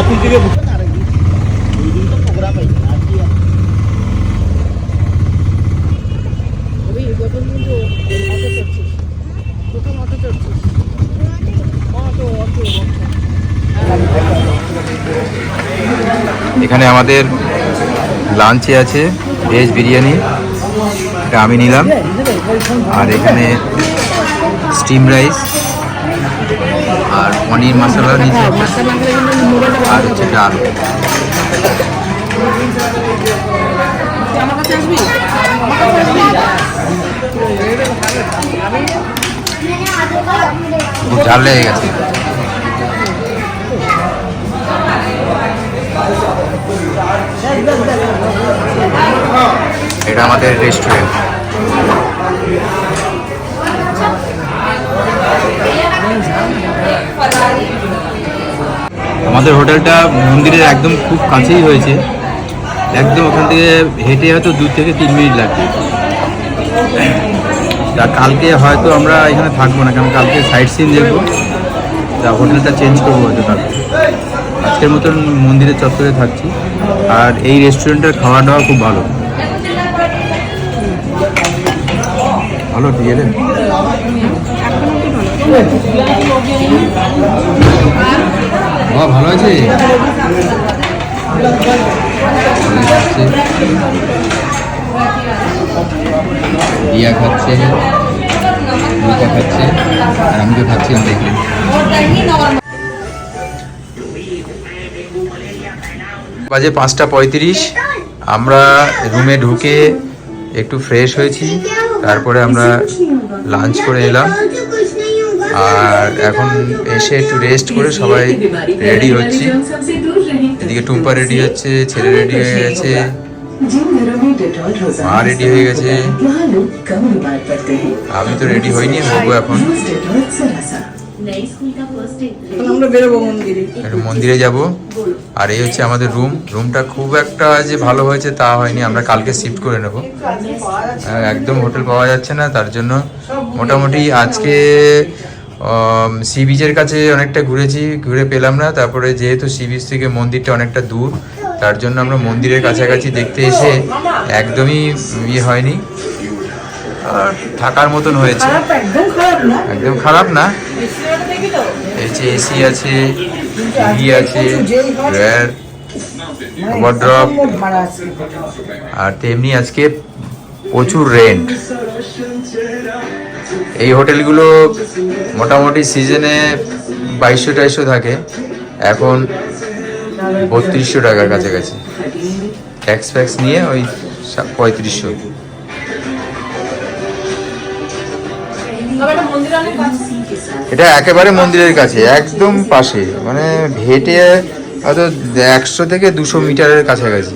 Office থেকে। এখানে আমাদের লাঞ্চে আছে ভেজ বিরিয়ানি। এটা আমি নিলাম। আর এখানে স্টিম রাইস আর পনির মশলা নিচে আর হচ্ছে ডাল। ঝাল লেগে গেছে। এটা আমাদের রেস্টুরেন্ট আমাদের হোটেলটা মন্দিরের একদম খুব কাছেই হয়েছে। একদম ওখান থেকে হেঁটে হয়তো দু থেকে তিন মিনিট লাগবে। তা কালকে হয়তো আমরা এখানে থাকব না, কারণ কালকে সাইট সিন দেখব। তা হোটেলটা চেঞ্জ করব হয়তো কালকে। আজকের মতন মন্দিরের চত্বরে থাকছি। আর এই রেস্টুরেন্টের খাওয়া দাওয়া খুব ভালো। ভালো ঠিক আছে বাবা, ভালো আছে? রিয়া খাচ্ছে রুকা খাচ্ছে, আর আমি তো খাচ্ছি আমি দেখলেন বাজে পাঁচটা পঁয়ত্রিশ, আমরা রুমে ঢুকে একটু ফ্রেশ হয়েছি, তারপরে আমরা লাঞ্চ করে এলাম। আর এখন এসে একটু রেস্ট করে সবাই রেডি হচ্ছি। এদিকে টুম্পা রেডি হচ্ছে ছেলে রেডি হয়ে গেছে। মা রেডি হয়ে গেছে। আমি তো রেডি হইনি হব এখন। মন্দিরে। একটু মন্দিরে যাব। আর এই হচ্ছে আমাদের রুম রুমটা খুব একটা যে ভালো হয়েছে তা হয়নি। আমরা কালকে শিফট করে নেব। একদম হোটেল পাওয়া যাচ্ছে না তার জন্য মোটামুটি আজকে সি বিচের কাছে অনেকটা ঘুরেছি ঘুরে পেলাম না। তারপরে যেহেতু সি বিচ থেকে মন্দিরটা অনেকটা দূর তার জন্য আমরা মন্দিরের কাছাকাছি দেখতে এসে একদমই ইয়ে হয়নি। আর থাকার মতন হয়েছে। একদম খারাপ না। এই যে এসি আছে টিভি আছে ড্রয়ার আছে আর তেমনি আজকে প্রচুর রেন্ট এই হোটেলগুলো মোটামুটি সিজনে বাইশশো টাইশশো থাকে। এখন বত্রিশশো টাকার কাছাকাছি। ট্যাক্স ফ্যাক্স নিয়ে ওই পঁয়ত্রিশশো। এটা একেবারে মন্দিরের কাছে, একদম পাশে। মানে ভেটে হয়তো একশো থেকে দুশো মিটারের কাছাকাছি।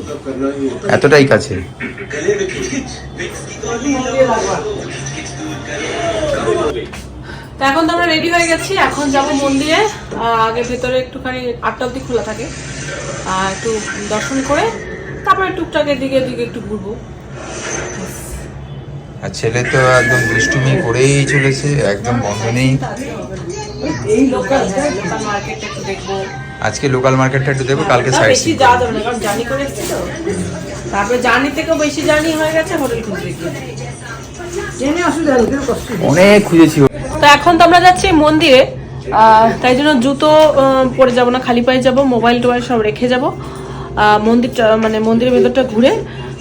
এতটাই কাছে। এখন তো আমরা রেডি হয়ে গেছি এখন যাব মন্দিরে। আগে ভেতরে একটুখানি আটটা অবধি খোলা থাকে। আর একটু দর্শন করে তারপরে টুকটাক এদিকে এদিকে একটু ঘুরবো। আর ছেলে তো একদম দুষ্টুমি করেই চলেছে একদম বন্ধ নেই। আজকে লোকাল মার্কেটটা একটু দেখব কালকে সাইড বেশি যাওয়া যাবে না কারণ জার্নি করে এসেছি তো। তারপরে জার্নি থেকেও বেশি জার্নি হয়ে গেছে হোটেল খুঁজতে গিয়ে। অনেক খুঁজেছি। তো এখন তো আমরা যাচ্ছি মন্দিরে তাই জন্য জুতো আহ, পরে যাব না খালি পায়ে যাব মোবাইল টোবাইল সব রেখে যাব। মন্দিরটা মানে মন্দিরের ভেতরটা ঘুরে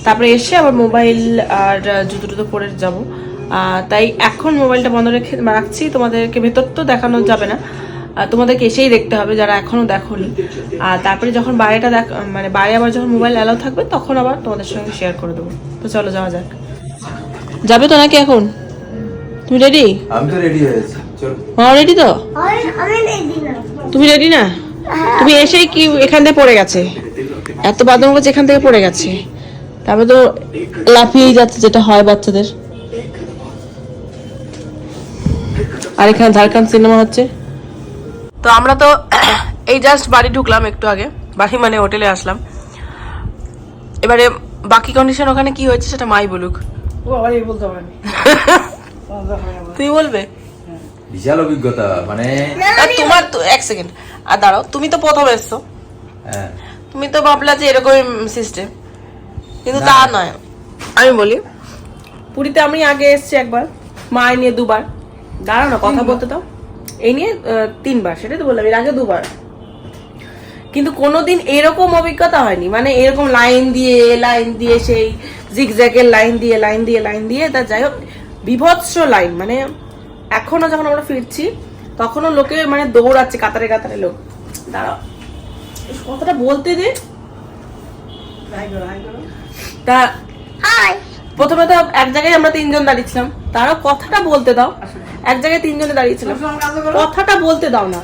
তারপরে এসে আবার মোবাইল আর জুতো টুতো পরে যাব। আহ, তাই এখন মোবাইলটা বন্ধ রেখে রাখছি। তোমাদেরকে ভেতর তো দেখানো যাবে না। তোমাদেরকে এসেই দেখতে হবে যারা এখনও দেখোনি। আর তারপরে যখন বাইরেটা দেখ মানে বাইরে আবার যখন মোবাইল অ্যালাউ থাকবে তখন আবার তোমাদের সঙ্গে শেয়ার করে দেবো। তো চলো যাওয়া যাক। যাবে তো নাকি এখন? তুমি রেডি আমি তো রেডি হয়েছি চলো। মা রেডি তো? আমি রেডি না। তুমি রেডি না? তুমি এসেই কি এখান থেকে পড়ে গেছে? এত বাদন করছে এখান থেকে পড়ে গেছে। তারপরে তো লাফিয়েই যাচ্ছে যেটা হয় বাচ্চাদের। আর এখানে ঝাড়খান্ড সিনেমা হচ্ছে। তো আমরা তো এই জাস্ট বাড়ি ঢুকলাম একটু আগে। বাকি মানে হোটেলে আসলাম। এবারে বাকি কন্ডিশন ওখানে কি হয়েছে সেটা মাই বলুক। তুই বলবে? বিশাল অভিজ্ঞতা মানে তোমার তো এক সেকেন্ড আর দাঁড়াও তুমি তো প্রথম এসছো। হ্যাঁ। তুমি তো ভাবলা যে এরকম সিস্টেম কিন্তু তা নয়। আমি বলি পুরীতে আমি আগে এসেছি একবার মা নিয়ে দুবার। দাঁড়াও না কথা বলতে দাও। এই নিয়ে তিনবার সেটাই তো বললাম এর আগে দুবার। কিন্তু কোনোদিন এরকম অভিজ্ঞতা হয়নি মানে এরকম লাইন দিয়ে লাইন দিয়ে সেই জিগজ্যাগের লাইন দিয়ে লাইন দিয়ে লাইন দিয়ে তা যাই হোক বিভৎস লাইন মানে এখনও যখন আমরা ফিরছি তখনও লোকে মানে দৌড়াচ্ছে কাতারে কাতারে লোক। দাঁড়াও। কথাটা বলতে দে। তা প্রথমে তো এক জায়গায় আমরা তিনজন দাঁড়িয়েছিলাম। তারও কথাটা বলতে দাও। এক জায়গায় তিনজনে দাঁড়িয়েছিলাম। কথাটা বলতে দাও না।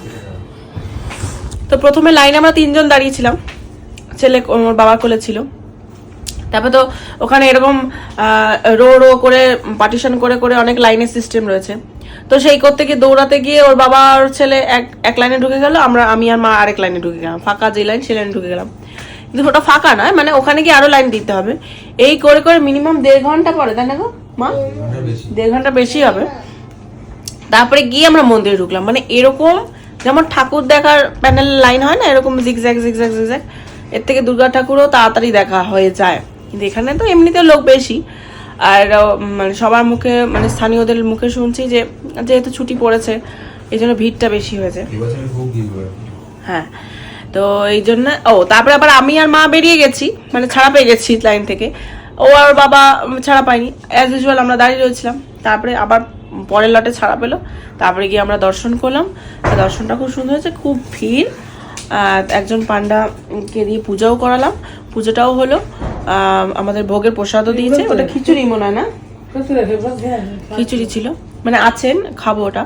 তো প্রথমে লাইনে আমরা তিনজন দাঁড়িয়েছিলাম। ছেলে ওর বাবার কোলে ছিল। তারপরে তো ওখানে এরকম রো রো করে পার্টিশন করে করে অনেক লাইনের সিস্টেম রয়েছে। তো সেই করতে গিয়ে দৌড়াতে গিয়ে ওর বাবা আর ছেলে এক এক লাইনে ঢুকে গেল আমরা আমি আর মা আরেক লাইনে ঢুকে গেলাম। ফাঁকা যে লাইন সেই লাইনে ঢুকে গেলাম। কিন্তু ওটা ফাঁকা নয় মানে ওখানে গিয়ে আরও লাইন দিতে হবে। এই করে করে মিনিমাম দেড় ঘণ্টা পরে তাই না গো? মা? দেড় ঘণ্টা বেশি। হবে। তারপরে গিয়ে আমরা মন্দিরে ঢুকলাম। মানে এরকম যেমন ঠাকুর দেখার প্যানেল লাইন হয় না এরকম জিগজ্যাগ জিগজ্যাগ জিগজ্যাগ এর থেকে দুর্গা ঠাকুরও তাড়াতাড়ি দেখা হয়ে যায়। কিন্তু এখানে তো এমনিতে লোক বেশি। আর মানে সবার মুখে মানে স্থানীয়দের মুখে শুনছি যে যেহেতু ছুটি পড়েছে এই জন্য ভিড়টা বেশি হয়েছে। হ্যাঁ। তো এই জন্য ও তারপরে আবার আমি আর মা বেরিয়ে গেছি মানে ছাড়া পেয়ে গেছি লাইন থেকে। ও আর বাবা ছাড়া পাইনি অ্যাজ ইউজুয়াল আমরা দাঁড়িয়ে রয়েছিলাম। তারপরে আবার পরের লটে ছাড়া পেল। তারপরে গিয়ে আমরা দর্শন করলাম। দর্শনটা খুব সুন্দর হয়েছে খুব ভিড়। একজন পান্ডাকে দিয়ে পূজাও করালাম। পুজোটাও হলো। আমাদের ভোগের প্রসাদও দিয়েছে ওটা খিচুড়ি মনে হয় না? খিচুড়ি ছিল। মানে আছেন খাব ওটা।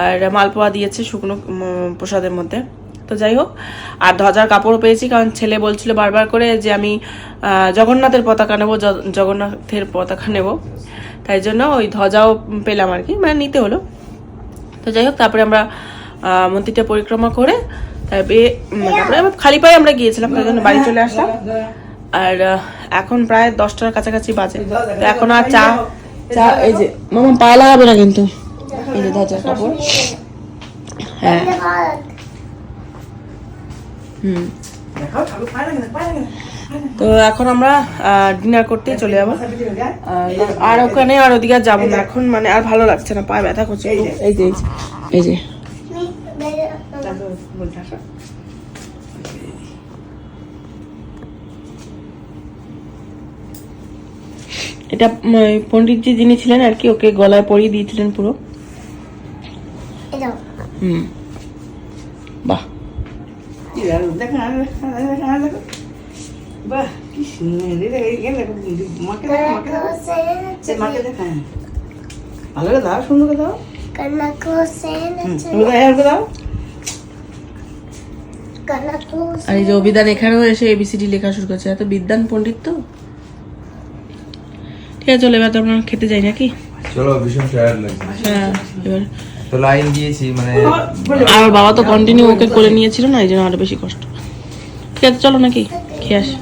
আর মালপোয়া দিয়েছে শুকনো প্রসাদের মধ্যে। তো যাই হোক আর ধ্বজার কাপড়ও পেয়েছি কারণ ছেলে বলছিল বারবার করে যে আমি জগন্নাথের পতাকা নেব জগন্নাথের পতাকা নেব। তাই জন্য ওই ধ্বজাও পেলাম আর কি মানে নিতে হলো। তো যাই হোক তারপরে আমরা মন্দিরটা পরিক্রমা করে তারপরে তারপরে খালি পায়ে আমরা গিয়েছিলাম তাই জন্য বাড়ি চলে আসলাম। আর এখন প্রায় দশটার কাছাকাছি বাজে। তো এখন আর চা চা এই যে মামা পায়ে লাগাবে না কিন্তু? এই যে ধ্বজার কাপড়। হ্যাঁ। হুম। তো এখন আমরা ডিনার করতে চলে যাব। আর- ওখানে আর ওদিকে আর যাব না। এখন মানে আর ভালো লাগছে না পায়ে ব্যথা করছে। এই যে। এই যে এটা পণ্ডিতজি যিনি ছিলেন আর কি ওকে গলায় পরিয়ে দিয়েছিলেন পুরো। হুম। বাহ। বাহ কি। ভালো করে দাও সুন্দর করে দাও। আর এই যে অভিধান এখানেও এসে এবিসিডি লেখা শুরু করছে। এত বিদ্যান পণ্ডিত তো। ঠিক আছে চলো এবার তো আমরা খেতে যাই নাকি? চলো ভীষণ টায়ার্ড লাগছে। হ্যাঁ এবার। তো লাইন দিয়েছি মানে আর বাবা তো কন্টিনিউ ওকে করে নিয়েছিল না এই জন্য আরও বেশি কষ্ট। ঠিক আছে চলো নাকি? খেয়ে আসি।